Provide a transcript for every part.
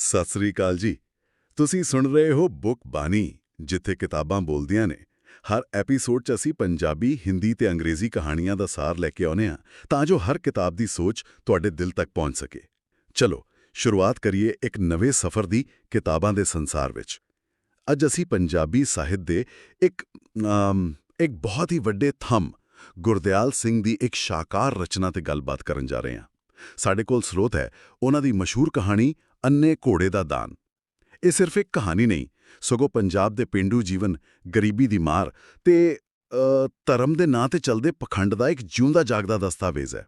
ਸਤਿ ਸ੍ਰੀ ਅਕਾਲ ਜੀ। ਤੁਸੀਂ ਸੁਣ ਰਹੇ ਹੋ ਬੁੱਕ ਬਾਣੀ, ਜਿੱਥੇ ਕਿਤਾਬਾਂ ਬੋਲਦੀਆਂ ਨੇ। ਹਰ ਐਪੀਸੋਡ 'ਚ ਅਸੀਂ ਪੰਜਾਬੀ, ਹਿੰਦੀ ਤੇ ਅੰਗਰੇਜ਼ੀ ਕਹਾਣੀਆਂ ਦਾ ਸਾਰ ਲੈ ਕੇ ਆਉਨੇ ਆ ਤਾਂ ਜੋ ਹਰ ਕਿਤਾਬ ਦੀ ਸੋਚ ਤੁਹਾਡੇ ਦਿਲ ਤੱਕ ਪਹੁੰਚ ਸਕੇ। ਚਲੋ, ਸ਼ੁਰੂਆਤ ਕਰੀਏ ਇੱਕ ਨਵੇਂ ਸਫ਼ਰ ਦੀ ਕਿਤਾਬਾਂ ਦੇ ਸੰਸਾਰ ਵਿੱਚ। ਅੱਜ ਅਸੀਂ ਪੰਜਾਬੀ ਸਾਹਿਤ ਦੇ ਇੱਕ ਇੱਕ ਬਹੁਤ ਹੀ ਵੱਡੇ ਥੰਮ, ਗੁਰਦਿਆਲ ਸਿੰਘ ਦੀ ਇੱਕ ਸ਼ਾਕਾਰ ਰਚਨਾ ਤੇ ਗੱਲਬਾਤ ਕਰਨ ਜਾ ਰਹੇ ਹਾਂ। ਸਾਡੇ ਕੋਲ ਸਰੋਤ ਹੈ, ਉਹਨਾਂ ਦੀ ਮਸ਼ਹੂਰ ਕਹਾਣੀ ਅੰਨੇ ਘੋੜੇ ਦਾ ਦਾਨ। ਇਹ ਸਿਰਫ ਇੱਕ ਕਹਾਣੀ ਨਹੀਂ ਸਗੋਂ ਪੰਜਾਬ ਦੇ ਪਿੰਡੂ ਜੀਵਨ ਗਰੀਬੀ ਦੀ ਮਾਰ ਤੇ ਧਰਮ ਦੇ ਨਾਂ ਤੇ ਚੱਲਦੇ ਪਖੰਡ ਦਾ ਇੱਕ ਜਿਉਂਦਾ ਜਾਗਦਾ ਦਸਤਾਵੇਜ਼ ਹੈ।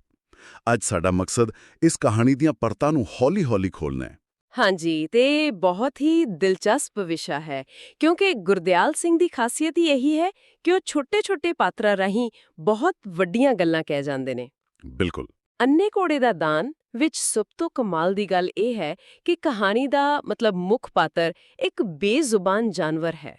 ਅੱਜ ਸਾਡਾ ਮਕਸਦ ਇਸ ਕਹਾਣੀ ਦੀਆਂ ਪਰਤਾਂ ਨੂੰ ਹੌਲੀ-ਹੌਲੀ ਖੋਲ੍ਹਣਾ ਹੈ। ਹਾਂਜੀ ਤੇ ਬਹੁਤ ਹੀ ਦਿਲਚਸਪ ਵਿਸ਼ਾ ਹੈ ਕਿਉਂਕਿ ਗੁਰਦਿਆਲ ਸਿੰਘ ਦੀ ਖਾਸੀਅਤ ਹੀ ਇਹੀ ਹੈ ਕਿ ਉਹ ਛੋਟੇ-ਛੋਟੇ ਪਾਤਰਾਂ ਰਾਹੀਂ ਬਹੁਤ ਵੱਡੀਆਂ ਗੱਲਾਂ ਕਹਿ ਜਾਂਦੇ ਨੇ। ਬਿਲਕੁਲ। ਅੰਨੇ ਘੋੜੇ ਦਾ ਦਾਨ ਵਿੱਚ ਸਭ ਤੋਂ ਕਮਾਲ ਦੀ ਗੱਲ ਇਹ ਹੈ ਕਿ ਕਹਾਣੀ ਦਾ ਮਤਲਬ ਮੁੱਖ ਪਾਤਰ ਇੱਕ ਬੇਜ਼ੁਬਾਨ ਜਾਨਵਰ ਹੈ।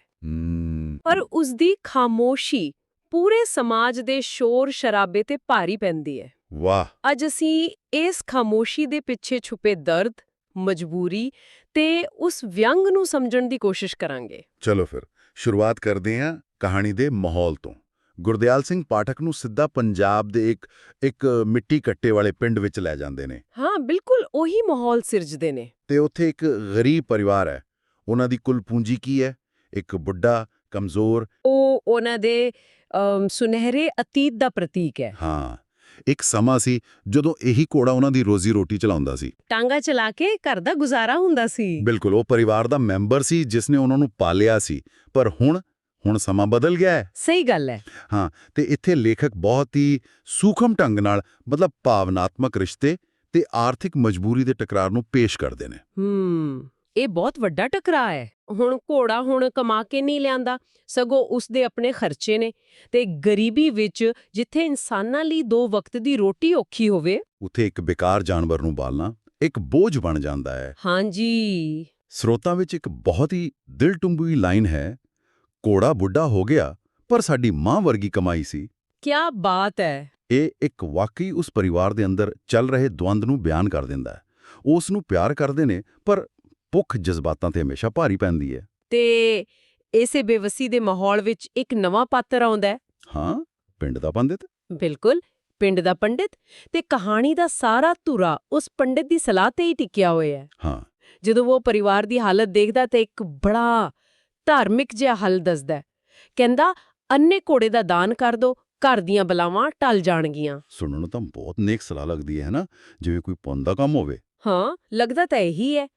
ਪਰ ਉਸ ਦੀ ਖਾਮੋਸ਼ੀ ਪੂਰੇ ਸਮਾਜ ਦੇ ਸ਼ੋਰ ਸ਼ਰਾਬੇ ਤੇ ਭਾਰੀ ਪੈਂਦੀ ਹੈ। ਵਾਹ। ਅੱਜ ਅਸੀਂ ਇਸ ਖਾਮੋਸ਼ੀ ਦੇ ਪਿੱਛੇ ਛੁਪੇ ਦਰਦ ਮਜਬੂਰੀ ਤੇ ਉਸ ਵਿਅੰਗ ਨੂੰ ਸਮਝਣ ਦੀ ਕੋਸ਼ਿਸ਼ ਕਰਾਂਗੇ। ਚਲੋ ਫਿਰ ਸ਼ੁਰੂਆਤ ਕਰਦੇ ਹਾਂ ਕਹਾਣੀ ਦੇ ਮਾਹੌਲ ਤੋਂ। ਗੁਰਦਿਆਲ ਸਿੰਘ ਪਾਠਕ ਨੂੰ ਸਿੱਧਾ ਪੰਜਾਬ ਦੇ ਇੱਕ ਇੱਕ ਮਿੱਟੀ ਕੱਟੇ ਵਾਲੇ ਪਿੰਡ ਵਿੱਚ ਲੈ ਜਾਂਦੇ ਨੇ। ਹਾਂ ਬਿਲਕੁਲ ਉਹੀ ਮਾਹੌਲ ਸਿਰਜਦੇ ਨੇ। ਤੇ ਉੱਥੇ ਇੱਕ ਗਰੀਬ ਪਰਿਵਾਰ ਹੈ। ਉਹਨਾਂ ਦੀ ਕੁੱਲ ਪੂੰਜੀ ਕੀ ਹੈ? ਇੱਕ ਬੁੱਢਾ ਕਮਜ਼ੋਰ। ਉਹ ਉਹਨਾਂ ਦੇ ਸੁਨਹਿਰੇ ਅਤੀਤ ਦਾ ਪ੍ਰਤੀਕ ਹੈ। ਹਾਂ ਇੱਕ ਸਮਾਂ ਸੀ ਜਦੋਂ ਇਹੀ ਘੋੜਾ ਉਹਨਾਂ ਦੀ ਰੋਜ਼ੀ ਰੋਟੀ ਚਲਾਉਂਦਾ ਸੀ। ਟਾਂਗਾ ਚਲਾ ਕੇ ਘਰ ਦਾ ਗੁਜ਼ਾਰਾ ਹੁੰਦਾ ਸੀ। ਬਿਲਕੁਲ ਉਹ ਪਰਿਵਾਰ ਦਾ ਮੈਂਬਰ ਸੀ ਜਿਸ ਨੇ ਉਹਨਾਂ ਨੂੰ ਪਾਲਿਆ ਸੀ। ਪਰ ਹੁਣ ਹੁਣ ਸਮਾਂ ਬਦਲ ਗਿਆ ਹੈ। ਸਹੀ ਗੱਲ ਹੈ। ਹਾਂ ਤੇ ਇੱਥੇ ਲੇਖਕ ਬਹੁਤ ਹੀ ਸੂਖਮ ਢੰਗ ਨਾਲ ਮਤਲਬ ਭਾਵਨਾਤਮਕ ਰਿਸ਼ਤੇ ਤੇ ਆਰਥਿਕ ਮਜਬੂਰੀ ਦੇ ਟਕਰਾਰ ਨੂੰ ਪੇਸ਼ ਕਰਦੇ ਨੇ। ਹੂੰ ਇਹ ਬਹੁਤ ਵੱਡਾ ਟਕਰਾਅ ਹੈ। ਹੁਣ ਘੋੜਾ ਹੁਣ ਕਮਾ ਕੇ ਨਹੀਂ ਲਿਆਂਦਾ ਸਗੋਂ ਉਸ ਦੇ ਆਪਣੇ ਖਰਚੇ ਨੇ ਤੇ ਗਰੀਬੀ ਵਿੱਚ ਜਿੱਥੇ ਇਨਸਾਨਾਂ ਲਈ ਦੋ ਵਕਤ ਦੀ ਰੋਟੀ ਔਖੀ ਹੋਵੇ। ਉੱਥੇ ਇੱਕ ਬੇਕਾਰ ਜਾਨਵਰ ਨੂੰ ਪਾਲਣਾ ਇੱਕ ਬੋਝ ਬਣ ਜਾਂਦਾ ਹੈ। ਹਾਂਜੀ। ਸਰੋਤਾਂ ਵਿੱਚ ਇੱਕ ਬਹੁਤ ਹੀ ਦਿਲ ਟੁੰਬੀ ਲਾਈਨ ਹੈ ਕੋੜਾ ਬੁੱਢਾ ਹੋ ਗਿਆ ਪਰ ਸਾਡੀ ਮਾਂ ਵਰਗੀ ਕਮਾਈ ਸੀ। ਕੀ ਬਾਤ ਹੈ ਇਹ ਇੱਕ ਵਾਕਈ ਉਸ ਪਰਿਵਾਰ ਦੇ ਅੰਦਰ ਚੱਲ ਰਹੇ ਦਵੰਦ ਨੂੰ ਬਿਆਨ ਕਰ ਦਿੰਦਾ ਹੈ। ਉਸ ਨੂੰ ਪਿਆਰ ਕਰਦੇ ਨੇ ਪਰ ਭੁੱਖ ਜਜ਼ਬਾਤਾਂ ਤੇ ਹਮੇਸ਼ਾ ਭਾਰੀ ਪੈਂਦੀ ਹੈ। ਤੇ ਇਸੇ ਬੇਵਸੀ ਦੇ ਮਾਹੌਲ ਵਿੱਚ ਇੱਕ ਨਵਾਂ ਪਾਤਰ ਆਉਂਦਾ ਹੈ? ਹਾਂ ਪਿੰਡ ਦਾ ਪੰਡਿਤ? ਬਿਲਕੁਲ ਪਿੰਡ ਦਾ ਪੰਡਿਤ। ਤੇ ਕਹਾਣੀ ਦਾ ਸਾਰਾ ਧੁਰਾ ਉਸ ਪੰਡਿਤ ਦੀ ਸਲਾਹ ਤੇ ਹੀ ਟਿਕਿਆ ਹੋਇਆ ਹੈ। ਹਾਂ। ਜਦੋਂ ਉਹ ਪਰਿਵਾਰ ਦੀ ਹਾਲਤ ਦੇਖਦਾ ਤੇ ਇੱਕ ਬੜਾ ਧਾਰਮਿਕ ਜਿਹਾ ਹੱਲ ਦੱਸਦਾ ਹੈ। ਕਹਿੰਦਾ ਅੰਨੇ ਘੋੜੇ ਦਾ ਦਾਨ ਕਰ ਦੋ ਘਰ ਦੀਆਂ ਬਲਾਵਾਂ ਟਲ ਜਾਣਗੀਆਂ। ਸੁਣਨ ਨੂੰ ਤਾਂ ਬਹੁਤ ਨੇਕ ਸਲਾਹ ਲੱਗਦੀ ਹੈ ਨਾ ਜਿਵੇਂ ਕੋਈ ਪੁੰਨ ਦਾ ਕੰਮ ਹੋਵੇ। ਹਾਂ ਲੱਗਦਾ ਤਾਂ ਇਹੀ ਹੈ।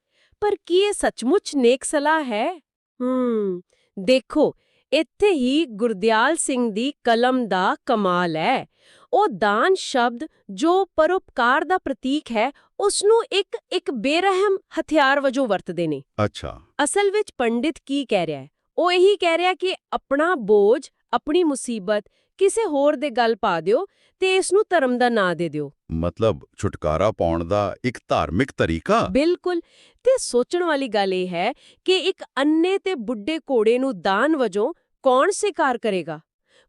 ਪਰ ਕੀ ਇਹ ਸੱਚਮੁੱਚ ਨੇਕ ਸਲਾਹ ਹੈ? ਹੂੰ ਦੇਖੋ ਇੱਥੇ ਹੀ ਗੁਰਦਿਆਲ ਸਿੰਘ ਦੀ ਕਲਮ ਦਾ ਕਮਾਲ ਹੈ। ਉਹ ਦਾਨ ਸ਼ਬਦ ਜੋ ਪਰਉਪਕਾਰ ਦਾ ਪ੍ਰਤੀਕ ਹੈ ਉਸ ਨੂੰ ਇੱਕ ਇੱਕ ਬੇਰਹਿਮ ਹਥਿਆਰ ਵਜੋਂ ਵਰਤਦੇ ਨੇ। ਅੱਛਾ। ਅਸਲ ਵਿੱਚ ਪੰਡਿਤ ਕੀ ਕਹਿ ਰਿਹਾ ਹੈ? ਉਹ ਇਹੀ ਕਹਿ ਰਿਹਾ ਕਿ ਆਪਣਾ ਬੋਝ ਆਪਣੀ ਮੁਸੀਬਤ ਕਿਸੇ ਹੋਰ ਦੇ ਗੱਲ ਪਾ ਦਿਓ ਤੇ ਇਸ ਨੂੰ ਧਰਮ ਦਾ ਨਾਂ ਦੇ ਦਿਓ। ਮਤਲਬ ਛੁਟਕਾਰਾ ਪਾਉਣ ਦਾ ਇੱਕ ਧਾਰਮਿਕ ਤਰੀਕਾ? ਬਿਲਕੁਲ। ਤੇ ਸੋਚਣ ਵਾਲੀ ਗੱਲ ਇਹ ਹੈ ਕਿ ਇੱਕ ਅੰਨੇ ਤੇ ਬੁੱਢੇ ਘੋੜੇ ਨੂੰ ਦਾਨ ਵਜੋਂ ਕੌਣ ਸਵੀਕਾਰ ਕਰੇਗਾ?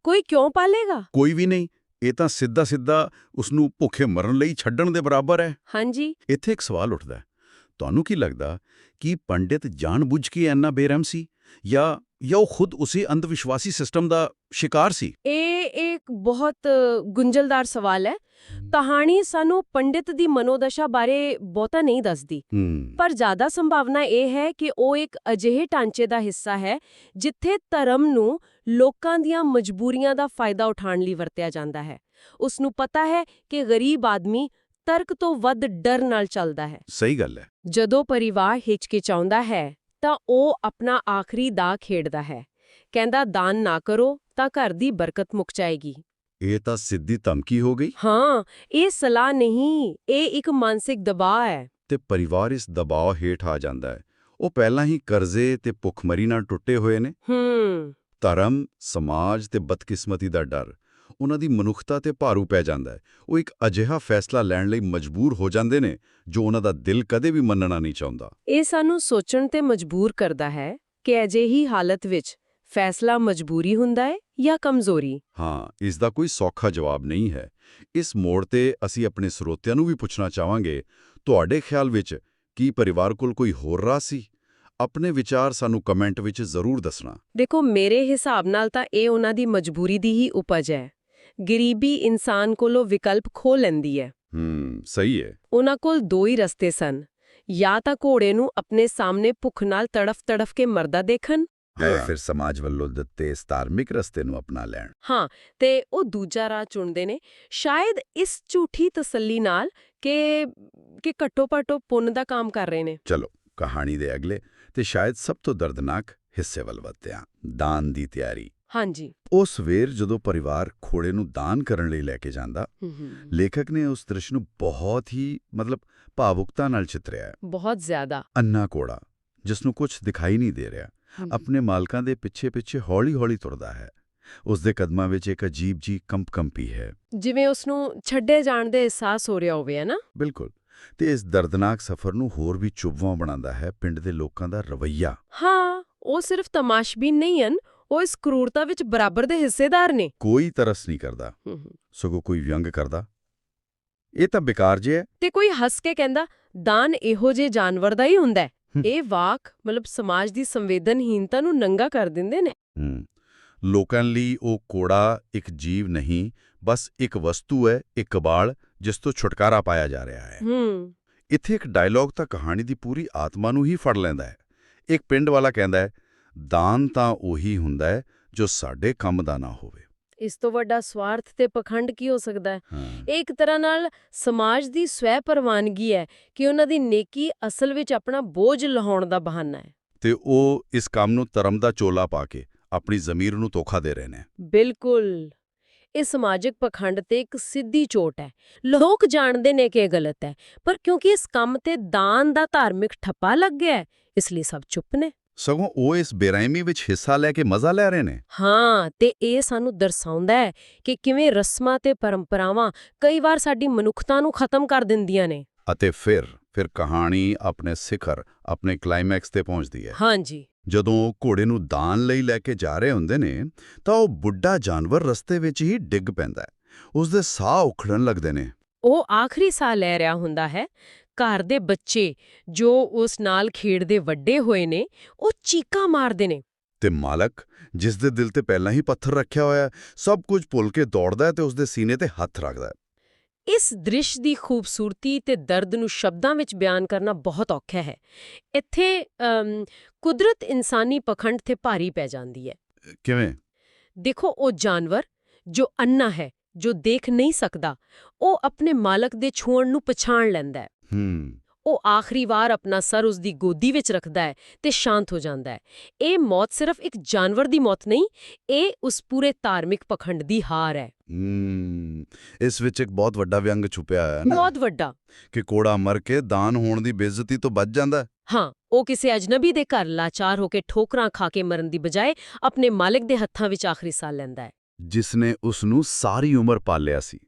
ਕੋਈ ਕਿਉਂ ਪਾਲੇਗਾ? ਕੋਈ ਵੀ ਨਹੀਂ। ਇਹ ਤਾਂ ਸਿੱਧਾ ਸਿੱਧਾ ਉਸ ਨੂੰ ਭੁੱਖੇ ਮਰਨ ਲਈ ਛੱਡਣ ਦੇ ਬਰਾਬਰ ਹੈ। ਹਾਂਜੀ। ਇੱਥੇ ਇੱਕ ਸਵਾਲ ਉੱਠਦਾ ਤੁਹਾਨੂੰ ਕੀ ਲੱਗਦਾ ਕਿ ਪੰਡਿਤ ਜਾਣਬੁੱਝ ਕੇ ਇੰਨਾ ਬੇਰਹਿਮ ਸੀ ਜਾਂ ਜਾਂ ਉਹ ਖੁਦ ਉਸੇ ਅੰਧ ਵਿਸ਼ਵਾਸੀ ਸਿਸਟਮ ਦਾ ਸ਼ਿਕਾਰ ਸੀ? ਇਹ ਇੱਕ ਬਹੁਤ ਗੁੰਝਲਦਾਰ ਸਵਾਲ ਹੈ। ਕਹਾਣੀ ਸਾਨੂੰ ਪੰਡਿਤ ਦੀ ਮਨੋਦਸ਼ਾ ਬਾਰੇ ਬਹੁਤਾ ਨਹੀਂ ਦੱਸਦੀ। ਪਰ ਜ਼ਿਆਦਾ ਸੰਭਾਵਨਾ ਇਹ ਹੈ ਕਿ ਉਹ ਇੱਕ ਅਜਿਹੇ ਢਾਂਚੇ ਦਾ ਹਿੱਸਾ ਹੈ ਜਿੱਥੇ ਧਰਮ ਨੂੰ ਲੋਕਾਂ ਦੀਆਂ ਮਜਬੂਰੀਆਂ ਦਾ ਫਾਇਦਾ ਉਠਾਉਣ ਲਈ ਵਰਤਿਆ ਜਾਂਦਾ ਹੈ। ਉਸ ਨੂੰ ਪਤਾ ਹੈ ਕਿ ਗਰੀਬ ਆਦਮੀ ਤਰਕ ਤੋਂ ਵੱਧ ਡਰ ਨਾਲ ਚੱਲਦਾ ਹੈ। ਸਹੀ ਗੱਲ ਹੈ। ਜਦੋਂ ਪਰਿਵਾਰ ਹਿਚਕਿਚਾਉਂਦਾ ਹੈ ਤਾਂ ਉਹ ਆਪਣਾ ਆਖਰੀ ਦਾ ਖੇਡਦਾ ਹੈ। ਕਹਿੰਦਾ ਦਾਨ ਨਾ ਕਰੋ ਤਾਂ ਘਰ ਦੀ ਬਰਕਤ ਮੁੱਕ ਜਾਏਗੀ। ਇਹ ਤਾਂ ਸਿੱਧੀ ਧਮਕੀ ਹੋ ਗਈ। ਹਾਂ ਇਹ ਸਲਾਹ ਨਹੀਂ ਇਹ ਇੱਕ ਮਾਨਸਿਕ ਦਬਾਅ ਹੈ। ਤੇ ਪਰਿਵਾਰ ਇਸ ਦਬਾਅ ਹੇਠ ਆ ਜਾਂਦਾ ਹੈ। ਉਹ ਪਹਿਲਾਂ ਹੀ ਕਰਜ਼ੇ ਤੇ ਭੁੱਖਮਰੀ ਨਾਲ ਟੁੱਟੇ ਹੋਏ ਨੇ। ਹੂੰ। ਧਰਮ ਸਮਾਜ ਤੇ ਬਦਕਿਸਮਤੀ ਦਾ ਡਰ। ਉਹਨਾਂ ਦੀ ਮਨੁੱਖਤਾ ਤੇ ਭਾਰੂ ਪੈ ਜਾਂਦਾ ਹੈ। ਉਹ ਇੱਕ ਅਜਿਹਾ ਫੈਸਲਾ ਲੈਣ ਲਈ ਮਜਬੂਰ ਹੋ ਜਾਂਦੇ ਨੇ ਜੋ ਉਹਨਾਂ ਦਾ ਦਿਲ ਕਦੇ ਵੀ ਮੰਨਣਾ ਨਹੀਂ ਚਾਹੁੰਦਾ। ਇਹ ਸਾਨੂੰ ਸੋਚਣ ਤੇ ਮਜਬੂਰ ਕਰਦਾ ਹੈ ਕਿ ਅਜਿਹੀ ਹਾਲਤ ਵਿੱਚ ਫੈਸਲਾ ਮਜਬੂਰੀ ਹੁੰਦਾ ਹੈ ਜਾਂ ਕਮਜ਼ੋਰੀ। ਹਾਂ ਇਸ ਦਾ ਕੋਈ ਸੌਖਾ ਜਵਾਬ ਨਹੀਂ ਹੈ। ਇਸ ਮੋੜ ਤੇ ਅਸੀਂ ਆਪਣੇ ਸਰੋਤਿਆਂ ਨੂੰ ਵੀ ਪੁੱਛਣਾ ਚਾਹਾਂਗੇ ਤੁਹਾਡੇ ਖਿਆਲ ਵਿੱਚ ਕੀ ਪਰਿਵਾਰ ਕੋਲ ਕੋਈ ਹੋਰ ਰਾਹ ਸੀ? ਆਪਣੇ ਵਿਚਾਰ ਸਾਨੂੰ ਕਮੈਂਟ ਵਿੱਚ ਜ਼ਰੂਰ ਦੱਸਣਾ। ਦੇਖੋ ਮੇਰੇ ਹਿਸਾਬ ਨਾਲ ਤਾਂ ਇਹ ਉਹਨਾਂ ਦੀ ਮਜਬੂਰੀ ਦੀ ਹੀ ਉਪਜ ਹੈ। ਗਰੀਬੀ ਇਨਸਾਨ ਕੋਲੋਂ ਵਿਕਲਪ ਖੋ ਲੈਂਦੀ ਹੈ। ਹੂੰ ਸਹੀ ਹੈ। ਉਹਨਾਂ ਕੋਲ ਦੋ ਹੀ ਰਸਤੇ ਸਨ। ਜਾਂ ਤਾਂ ਘੋੜੇ ਨੂੰ ਆਪਣੇ ਸਾਹਮਣੇ ਭੁੱਖ ਨਾਲ ਤੜਫ-ਤੜਫ ਕੇ ਮਰਦਾ ਦੇਖਣ। ਹੈ। ਫਿਰ ਸਮਾਜ ਵੱਲੋਂ ਦਿੱਤੇ ਇਸ ਧਾਰਮਿਕ ਰਸਤੇ ਨੂੰ ਅਪਣਾ ਲੈਣ। ਹਾਂ ਤੇ ਉਹ ਦੂਜਾ ਰਾਹ ਚੁਣਦੇ ਨੇ। ਸ਼ਾਇਦ ਇਸ ਝੂਠੀ ਤਸੱਲੀ ਨਾਲ ਕਿ ਕਿ ਘੱਟੋ-ਘੱਟੋ ਪੁੰਨ ਦਾ ਕੰਮ ਕਰ ਰਹੇ ਨੇ। ਚਲੋ ਕਹਾਣੀ ਦੇ ਅਗਲੇ ਤੇ ਸ਼ਾਇਦ ਸਭ ਤੋਂ ਦਰਦਨਾਕ ਹਿੱਸੇ ਵੱਲ ਵਧਦੇ ਹਾਂ। ਦਾਨ ਦੀ ਤਿਆਰੀ। ਹਾਂਜੀ। ਉਹ ਸਵੇਰ ਜਦੋਂ ਪਰਿਵਾਰ ਖੋੜੇ ਨੂੰ ਦਾਨ ਕਰਨ ਲਈ ਲੈ ਕੇ ਜਾਂਦਾ ਲੇਖਕ ਨੇ ਉਸ ਦ੍ਰਿਸ਼ ਨੂੰ ਬਹੁਤ ਹੀ ਮਤਲਬ ਭਾਵੁਕਤਾ ਨਾਲ ਚਿਤਰਿਆ ਹੈ। ਬਹੁਤ ਜ਼ਿਆਦਾ। ਅੰਨਾ ਕੋੜਾ ਜਿਸ ਨੂੰ ਕੁਝ ਦਿਖਾਈ ਨਹੀਂ ਦੇ ਰਿਹਾ ਆਪਣੇ ਮਾਲਕਾਂ ਦੇ ਪਿੱਛੇ-ਪਿੱਛੇ ਹੌਲੀ-ਹੌਲੀ ਤੁਰਦਾ ਹੈ। ਉਸ ਦੇ ਕਦਮਾਂ ਵਿੱਚ ਇੱਕ ਅਜੀਬ ਜੀ ਕੰਪ-ਕੰਪੀ ਹੈ। ਜਿਵੇਂ ਉਸ ਨੂੰ ਛੱਡੇ ਜਾਣ ਦੇ ਅਹਿਸਾਸ ਹੋ ਰਿਹਾ ਹੋਵੇ ਹੈ ਨਾ? ਬਿਲਕੁਲ। ਤੇ ਇਸ ਦਰਦਨਾਕ ਸਫ਼ਰ ਨੂੰ ਹੋਰ ਵੀ ਚੁਭਵਾਂ ਬਣਾਉਂਦਾ ਹੈ ਪਿੰਡ ਦੇ ਲੋਕਾਂ ਦਾ ਰਵੱਈਆ। ਹਾਂ ਉਹ ਸਿਰਫ ਤਮਾਸ਼ਬੀਨ ਨਹੀਂ ਹਨ ਉਹ ਇਸ ਕਰੂਰਤਾ ਵਿੱਚ ਬਰਾਬਰ ਦੇ ਹਿੱਸੇਦਾਰ ਨੇ। ਕੋਈ ਤਰਸ ਨਹੀਂ ਕਰਦਾ। ਸਗੋਂ ਕੋਈ ਵਿਅੰਗ ਕਰਦਾ। ਇਹ ਤਾਂ ਬੇਕਾਰ ਜੇ ਹੈ। ਤੇ ਕੋਈ ਹੱਸ ਕੇ ਕਹਿੰਦਾ ਦਾਨ ਇਹੋ ਜੇ ਜਾਨਵਰ ਦਾ ਹੀ ਹੁੰਦਾ। ਇਹ ਵਾਕ ਮਤਲਬ ਸਮਾਜ ਦੀ ਸੰਵੇਦਨਹੀਨਤਾ ਨੂੰ ਨੰਗਾ ਕਰ ਦਿੰਦੇ ਨੇ। ਲੋਕਾਂ ਲਈ ਉਹ ਕੋੜਾ ਇੱਕ ਜੀਵ ਨਹੀਂ ਬਸ ਇੱਕ ਵਸਤੂ ਹੈ ਇੱਕ ਕਬਾੜ ਜਿਸ ਤੋਂ ਛੁਟਕਾਰਾ ਪਾਇਆ ਜਾ ਰਿਹਾ ਹੈ। ਹੂੰ। ਇੱਥੇ ਇੱਕ ਡਾਇਲੌਗ ਤਾਂ ਕਹਾਣੀ ਦੀ ਪੂਰੀ ਆਤਮਾ ਨੂੰ ਹੀ ਫੜ ਲੈਂਦਾ ਹੈ। ਇੱਕ ਪਿੰਡ ਵਾਲਾ ਕਹਿੰਦਾ ਹੈ ਦਾਨ ਤਾਂ ਉਹੀ ਹੁੰਦਾ ਹੈ ਜੋ ਸਾਡੇ ਕੰਮ ਦਾ ਨਾ ਹੋਵੇ। ਇਸ ਤੋਂ ਵੱਡਾ ਸਵਾਰਥ ਤੇ ਪਖੰਡ ਕੀ ਹੋ ਸਕਦਾ ਹੈ? ਇਹ ਇੱਕ ਤਰ੍ਹਾਂ ਨਾਲ ਸਮਾਜ ਦੀ ਸਵੈ ਪ੍ਰਵਾਨਗੀ ਹੈ ਕਿ ਉਹਨਾਂ ਦੀ ਨੇਕੀ ਅਸਲ ਵਿੱਚ ਆਪਣਾ ਬੋਝ ਲਾਉਣ ਦਾ ਬਹਾਨਾ ਹੈ। ਤੇ ਉਹ ਇਸ ਕੰਮ ਨੂੰ ਧਰਮ ਦਾ ਚੋਲਾ ਪਾ ਕੇ ਆਪਣੀ ਜ਼ਮੀਰ ਨੂੰ ਧੋਖਾ ਦੇ ਰਹੇ ਨੇ। ਬਿਲਕੁਲ। ਇਹ ਸਮਾਜਿਕ ਪਖੰਡ ਤੇ ਇੱਕ ਸਿੱਧੀ ਚੋਟ ਹੈ। ਲੋਕ ਜਾਣਦੇ ਨੇ ਕਿ ਇਹ ਗਲਤ ਹੈ ਪਰ ਕਿਉਂਕਿ ਇਸ ਕੰਮ ਤੇ ਦਾਨ ਦਾ ਧਾਰਮਿਕ ਠੱਪਾ ਲੱਗ ਗਿਆ ਹੈ ਇਸ ਲਈ ਸਭ ਚੁੱਪ ਨੇ। ਸਗੋਂ ਉਹ ਇਸ ਬੇਰਹਿਮੀ ਵਿੱਚ ਹਿੱਸਾ ਲੈ ਕੇ ਮਜ਼ਾ ਲੈ ਰਹੇ ਨੇ। ਹਾਂ ਤੇ ਇਹ ਸਾਨੂੰ ਦਰਸਾਉਂਦਾ ਹੈ ਕਿ ਕਿਵੇਂ ਰਸਮਾਂ ਤੇ ਪਰੰਪਰਾਵਾਂ ਕਈ ਵਾਰ ਸਾਡੀ ਮਨੁੱਖਤਾ ਨੂੰ ਖਤਮ ਕਰ ਦਿੰਦੀਆਂ ਨੇ। ਅਤੇ ਫਿਰ ਫਿਰ ਕਹਾਣੀ ਆਪਣੇ ਸਿਖਰ ਆਪਣੇ ਕਲਾਈਮੈਕਸ ਤੇ ਪਹੁੰਚਦੀ ਹੈ। ਹਾਂਜੀ। ਜਦੋਂ ਉਹ ਘੋੜੇ ਨੂੰ ਦਾਨ ਲਈ ਲੈ ਕੇ ਜਾ ਰਹੇ ਹੁੰਦੇ ਨੇ ਤਾਂ ਉਹ ਬੁੱਢਾ ਜਾਨਵਰ ਰਸਤੇ ਵਿੱਚ ਹੀ ਡਿੱਗ ਪੈਂਦਾ ਉਸ ਦੇ ਸਾਹ ਉਖੜਨ ਲੱਗਦੇ ਨੇ। ਉਹ ਆਖਰੀ ਸਾਹ ਲੈ ਰਿਹਾ ਹੁੰਦਾ ਹੈ। ਘਰ ਦੇ ਬੱਚੇ ਜੋ ਉਸ ਨਾਲ ਖੇਡਦੇ ਵੱਡੇ ਹੋਏ ਨੇ ਉਹ ਚੀਕਾਂ ਮਾਰਦੇ ਨੇ। ਤੇ ਮਾਲਕ ਜਿਸ ਦੇ ਦਿਲ ਤੇ ਪਹਿਲਾਂ ਹੀ ਪੱਥਰ ਰੱਖਿਆ ਹੋਇਆ ਸਭ ਕੁਝ ਭੁੱਲ ਕੇ ਦੌੜਦਾ ਹੈ ਤੇ ਉਸ ਦੇ ਸੀਨੇ ਤੇ ਹੱਥ ਰੱਖਦਾ ਹੈ। ਇਸ ਦ੍ਰਿਸ਼ ਦੀ ਖੂਬਸੂਰਤੀ ਤੇ ਦਰਦ ਨੂੰ ਸ਼ਬਦਾਂ ਵਿੱਚ ਬਿਆਨ ਕਰਨਾ ਬਹੁਤ ਔਖਾ ਹੈ। ਇੱਥੇ ਕੁਦਰਤ ਇਨਸਾਨੀ ਪਖੰਡ ਤੇ ਭਾਰੀ ਪੈ ਜਾਂਦੀ ਹੈ। ਕਿਵੇਂ? ਦੇਖੋ ਉਹ ਜਾਨਵਰ ਜੋ ਅੰਨਾ ਹੈ ਜੋ ਦੇਖ ਨਹੀਂ ਸਕਦਾ ਉਹ ਆਪਣੇ ਮਾਲਕ ਦੇ ਛੂਹਣ ਨੂੰ ਪਛਾਣ ਲੈਂਦਾ ਹੈ। ਹੂੰ। ਉਹ ਆਖਰੀ ਵਾਰ ਆਪਣਾ ਸਰ ਉਸ ਦੀ ਗੋਦੀ ਵਿੱਚ ਰੱਖਦਾ ਹੈ ਤੇ ਸ਼ਾਂਤ ਹੋ ਜਾਂਦਾ ਹੈ। ਇਹ ਮੌਤ ਸਿਰਫ ਇੱਕ ਜਾਨਵਰ ਦੀ ਮੌਤ ਨਹੀਂ ਇਹ ਉਸ ਪੂਰੇ ਧਾਰਮਿਕ ਪਖੰਡ ਦੀ ਹਾਰ ਹੈ। ਹੂੰ ਇਸ ਵਿੱਚ ਇੱਕ ਬਹੁਤ ਵੱਡਾ ਵਿਅੰਗ ਛੁਪਿਆ ਹੋਇਆ ਹੈ ਨਾ। ਬਹੁਤ ਵੱਡਾ। ਕਿ ਕੋੜਾ ਮਰ ਕੇ ਦਾਨ ਹੋਣ ਦੀ ਬੇਇੱਜ਼ਤੀ ਤੋਂ ਬਚ ਜਾਂਦਾ ਹੈ। ਹਾਂ ਉਹ ਕਿਸੇ ਅਜਨਬੀ ਦੇ ਘਰ ਲਾਚਾਰ ਹੋ ਕੇ ਠੋਕਰਾਂ ਖਾ ਕੇ ਮਰਨ ਦੀ ਬਜਾਏ ਆਪਣੇ ਮਾਲਕ ਦੇ ਹੱਥਾਂ ਵਿੱਚ ਆਖਰੀ ਸਾਹ ਲੈਂਦਾ ਹੈ। ਜਿਸ ਨੇ ਉਸ ਨੂੰ ਸਾਰੀ ਉਮਰ ਪਾਲਿਆ ਸੀ।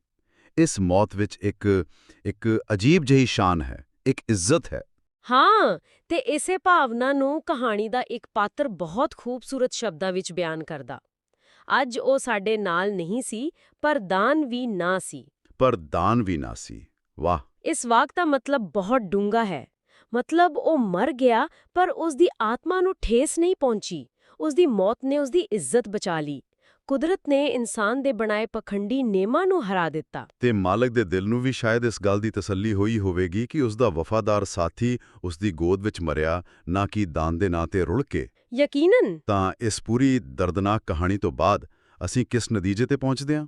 ਇਸ ਮੌਤ ਵਿੱਚ ਇੱਕ ਇੱਕ ਅਜੀਬ ਜਿਹੀ ਸ਼ਾਨ ਹੈ ਇੱਕ ਇੱਜ਼ਤ ਹੈ। ਹਾਂ ਤੇ ਇਸੇ ਭਾਵਨਾ ਨੂੰ ਕਹਾਣੀ ਦਾ ਇੱਕ ਪਾਤਰ ਬਹੁਤ ਖੂਬਸੂਰਤ ਸ਼ਬਦਾਂ ਵਿੱਚ ਬਿਆਨ ਕਰਦਾ। ਅੱਜ ਉਹ ਸਾਡੇ ਨਾਲ ਨਹੀਂ ਸੀ ਪਰ ਦਾਨ ਵੀ ਨਾ ਸੀ। ਪਰ ਦਾਨ ਵੀ ਨਾ ਸੀ। ਵਾਹ! ਇਸ ਵਾਕ ਦਾ ਮਤਲਬ ਬਹੁਤ ਡੂੰਘਾ ਹੈ। ਮਤਲਬ ਉਹ ਮਰ ਗਿਆ ਪਰ ਉਸ ਦੀ ਆਤਮਾ ਨੂੰ ਠੇਸ ਨਹੀਂ ਪਹੁੰਚੀ। ਉਸ ਦੀ ਮੌਤ ਨੇ ਉਸ ਦੀ ਇੱਜ਼ਤ ਬਚਾ ਲਈ। ਕੁਦਰਤ ਨੇ ਇਨਸਾਨ ਦੇ ਬਣਾਏ ਪਖੰਡੀ ਨੇਮਾਂ ਨੂੰ ਹਰਾ ਦਿੱਤਾ। ਤੇ ਮਾਲਕ ਦੇ ਦਿਲ ਨੂੰ ਵੀ ਸ਼ਾਇਦ ਇਸ ਗੱਲ ਦੀ ਤਸੱਲੀ ਹੋਈ ਹੋਵੇਗੀ ਕਿ ਉਸ ਦਾ ਵਫਾਦਾਰ ਸਾਥੀ ਉਸ ਦੀ ਗੋਦ ਵਿੱਚ ਮਰਿਆ ਨਾ ਕਿ ਦਾਨ ਦੇ ਨਾਂ ਤੇ ਰੁਲ ਕੇ। ਯਕੀਨਨ? ਤਾਂ ਇਸ ਪੂਰੀ ਦਰਦਨਾਕ ਕਹਾਣੀ ਤੋਂ ਬਾਅਦ ਅਸੀਂ ਕਿਸ ਨਤੀਜੇ ਤੇ ਪਹੁੰਚਦੇ ਹਾਂ?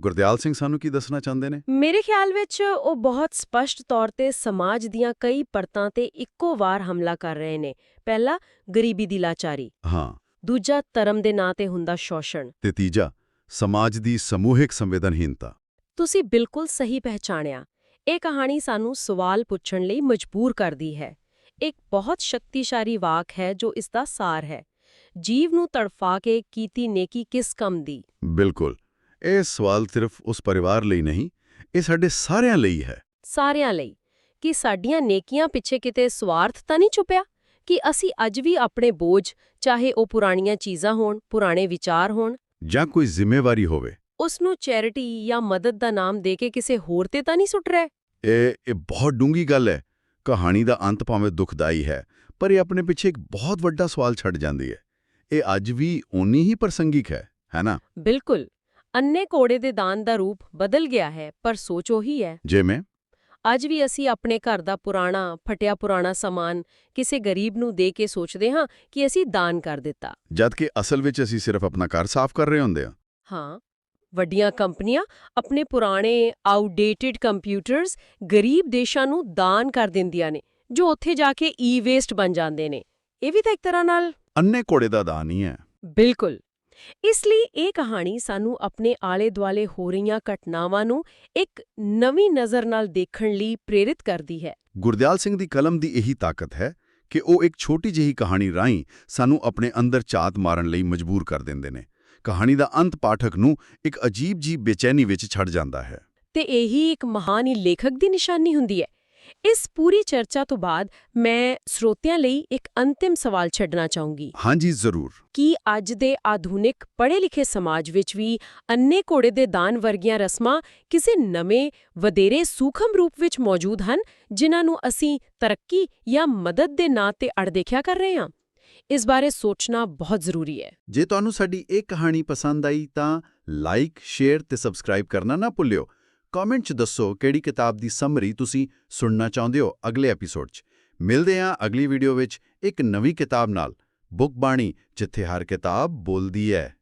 ਗੁਰਦਿਆਲ ਸਿੰਘ ਸਾਨੂੰ ਕੀ ਦੱਸਣਾ ਚਾਹੁੰਦੇ ਨੇ? ਮੇਰੇ ਖਿਆਲ ਵਿੱਚ ਉਹ ਬਹੁਤ ਸਪਸ਼ਟ ਤੌਰ ਤੇ ਸਮਾਜ ਦੀਆਂ ਕਈ ਪਰਤਾਂ ਤੇ ਇੱਕੋ ਵਾਰ ਹਮਲਾ ਕਰ ਰਹੇ ਨੇ। ਪਹਿਲਾ ਗਰੀਬੀ ਦੀ ਲਾਚਾਰੀ। ਹਾਂ। ਦੂਜਾ ਧਰਮ ਦੇ ਨਾਂ ਤੇ ਹੁੰਦਾ ਸ਼ੋਸ਼ਣ। ਤੇ ਤੀਜਾ ਸਮਾਜ ਦੀ ਸਮੂਹਿਕ ਸੰਵੇਦਨਹੀਨਤਾ ਤੁਸੀਂ ਬਿਲਕੁਲ ਸਹੀ ਪਹਿਚਾਣਿਆ। ਇਹ ਕਹਾਣੀ ਸਾਨੂੰ ਸਵਾਲ ਪੁੱਛਣ ਲਈ ਮਜਬੂਰ ਕਰਦੀ ਹੈ। ਇੱਕ ਬਹੁਤ ਸ਼ਕਤੀਸ਼ਾਲੀ ਵਾਕ ਹੈ ਜੋ ਇਸ ਦਾ ਸਾਰ ਹੈ। ਜੀਵ ਨੂੰ ਤੜਫਾ ਕੇ ਕੀਤੀ ਨੇਕੀ ਕਿਸ ਕੰਮ ਦੀ? ਬਿਲਕੁਲ। ਇਹ ਸਵਾਲ ਸਿਰਫ ਉਸ ਪਰਿਵਾਰ ਲਈ ਨਹੀਂ ਇਹ ਸਾਡੇ ਸਾਰਿਆਂ ਲਈ ਹੈ। ਸਾਰਿਆਂ ਲਈ। ਕਿ ਸਾਡੀਆਂ ਨੇਕੀਆਂ ਪਿੱਛੇ ਕਿਤੇ ਸਵਾਰਥ ਤਾਂ ਨਹੀਂ ਛੁਪਿਆ? ਕਿ ਅਸੀਂ ਅੱਜ ਵੀ ਆਪਣੇ ਬੋਝ ਚਾਹੇ ਉਹ ਪੁਰਾਣੀਆਂ ਚੀਜ਼ਾਂ ਹੋਣ ਪੁਰਾਣੇ ਵਿਚਾਰ ਹੋਣ ਜਾਂ ਕੋਈ ਜ਼ਿੰਮੇਵਾਰੀ ਹੋਵੇ। ਉਸ ਨੂੰ ਚੈਰਿਟੀ ਜਾਂ ਮਦਦ ਦਾ ਨਾਮ ਦੇ ਕੇ ਕਿਸੇ ਹੋਰ ਤੇ ਤਾਂ ਨਹੀਂ ਸੁੱਟ ਰਹੇ? ਇਹ ਇਹ ਬਹੁਤ ਡੂੰਗੀ ਗੱਲ ਹੈ। ਕਹਾਣੀ ਦਾ ਅੰਤ ਭਾਵੇਂ ਦੁਖਦਾਈ ਹੈ ਪਰ ਇਹ ਆਪਣੇ ਪਿੱਛੇ ਇੱਕ ਬਹੁਤ ਵੱਡਾ ਸਵਾਲ ਛੱਡ ਜਾਂਦੀ ਹੈ। ਇਹ ਅੱਜ ਵੀ ਓਨੀ ਹੀ ਪ੍ਰਸੰਗਿਕ ਹੈ ਹੈ ਨਾ? ਬਿਲਕੁਲ। ਅੰਨੇ ਕੋੜੇ ਦੇ ਦਾਨ ਦਾ ਰੂਪ ਬਦਲ ਗਿਆ ਹੈ ਪਰ ਸੋਚ ਉਹੀ ਹੈ। ਜਿਵੇਂ ਅੱਜ ਵੀ ਅਸੀਂ ਆਪਣੇ ਘਰ ਦਾ ਪੁਰਾਣਾ ਫਟਿਆ ਪੁਰਾਣਾ ਸਮਾਨ ਕਿਸੇ ਗਰੀਬ ਨੂੰ ਦੇ ਕੇ ਸੋਚਦੇ ਹਾਂ ਕਿ ਅਸੀਂ ਦਾਨ ਕਰ ਦਿੱਤਾ। ਜਦ ਕਿ ਅਸਲ ਵਿੱਚ ਅਸੀਂ ਸਿਰਫ ਆਪਣਾ ਘਰ ਸਾਫ਼ ਕਰ ਰਹੇ ਹੁੰਦੇ ਹਾਂ। ਹਾਂ ਵੱਡੀਆਂ ਕੰਪਨੀਆਂ ਆਪਣੇ ਪੁਰਾਣੇ ਆਊਟਡੇਟਿਡ ਕੰਪਿਊਟਰਸ ਗਰੀਬ ਦੇਸ਼ਾਂ ਨੂੰ ਦਾਨ ਕਰ ਦਿੰਦੀਆਂ ਨੇ ਜੋ ਉੱਥੇ ਜਾ ਕੇ ਈ-ਵੇਸਟ ਬਣ ਜਾਂਦੇ ਨੇ। ਇਹ ਵੀ ਤਾਂ ਇੱਕ ਤਰ੍ਹਾਂ ਨਾਲ ਅੰਨੇ ਕੋੜੇ ਦਾ ਦਾਨ ਹੀ ਹੈ। ਬਿਲਕੁਲ। ਇਸ ਲਈ ਇਹ ਕਹਾਣੀ ਸਾਨੂੰ ਆਪਣੇ ਆਲੇ-ਦੁਆਲੇ ਹੋ ਰਹੀਆਂ ਘਟਨਾਵਾਂ ਨੂੰ ਇੱਕ ਨਵੀਂ ਨਜ਼ਰ ਨਾਲ ਦੇਖਣ ਲਈ ਪ੍ਰੇਰਿਤ ਕਰਦੀ ਹੈ। ਗੁਰਦਿਆਲ ਸਿੰਘ ਦੀ ਕਲਮ ਦੀ ਇਹੀ ਤਾਕਤ ਹੈ ਕਿ ਉਹ ਇੱਕ ਛੋਟੀ ਜਿਹੀ ਕਹਾਣੀ ਰਾਹੀਂ ਸਾਨੂੰ ਆਪਣੇ ਅੰਦਰ ਝਾਤ ਮਾਰਨ ਲਈ ਮਜਬੂਰ ਕਰ ਦਿੰਦੇ ਨੇ। ਕਹਾਣੀ ਦਾ ਅੰਤ ਪਾਠਕ ਨੂੰ ਇੱਕ ਅਜੀਬ ਜੀ ਬੇਚੈਨੀ ਵਿੱਚ ਛੱਡ ਜਾਂਦਾ ਹੈ। ਤੇ ਇਹੀ ਇੱਕ ਮਹਾਨ ਲੇਖਕ ਦੀ ਨਿਸ਼ਾਨੀ ਹੁੰਦੀ ਹੈ। ਇਸ ਪੂਰੀ ਚਰਚਾ ਤੋਂ ਬਾਅਦ ਮੈਂ ਸਰੋਤਿਆਂ ਲਈ ਇੱਕ ਅੰਤਿਮ ਸਵਾਲ ਛੱਡਣਾ ਚਾਹੂੰਗੀ। ਹਾਂਜੀ ਜ਼ਰੂਰ। ਕੀ ਅੱਜ ਦੇ ਆਧੁਨਿਕ ਪੜ੍ਹੇ-ਲਿਖੇ ਸਮਾਜ ਵਿੱਚ ਵੀ ਅੰਨੇ ਕੋੜੇ ਦੇ ਦਾਨ ਵਰਗੀਆਂ ਰਸਮਾਂ ਕਿਸੇ ਨਵੇਂ ਵਧੇਰੇ ਸੂਖਮ ਰੂਪ ਵਿੱਚ ਮੌਜੂਦ ਹਨ ਜਿਨ੍ਹਾਂ ਨੂੰ ਅਸੀਂ ਤਰੱਕੀ ਜਾਂ ਮਦਦ ਦੇ ਨਾਂ ਤੇ ਅਣਦੇਖਿਆ ਕਰ ਰਹੇ ਹਾਂ? ਇਸ ਬਾਰੇ ਸੋਚਣਾ ਬਹੁਤ ਜ਼ਰੂਰੀ ਹੈ। ਜੇ ਤੁਹਾਨੂੰ ਸਾਡੀ ਇਹ ਕਹਾਣੀ ਪਸੰਦ ਆਈ ਤਾਂ ਲਾਈਕ ਸ਼ੇਅਰ ਤੇ ਸਬਸਕ੍ਰਾਈਬ ਕਰਨਾ ਨਾ ਭੁੱਲਿਓ। ਕਮੈਂਟ 'ਚ ਦੱਸੋ ਕਿਹੜੀ ਕਿਤਾਬ ਦੀ ਸਮਰੀ ਤੁਸੀਂ ਸੁਣਨਾ ਚਾਹੁੰਦੇ ਹੋ ਅਗਲੇ ਐਪੀਸੋਡ 'ਚ। ਮਿਲਦੇ ਹਾਂ ਅਗਲੀ ਵੀਡੀਓ ਵਿੱਚ ਇੱਕ ਨਵੀਂ ਕਿਤਾਬ ਨਾਲ। ਬੁੱਕ ਬਾਣੀ, ਜਿੱਥੇ ਹਰ ਕਿਤਾਬ ਬੋਲਦੀ ਹੈ।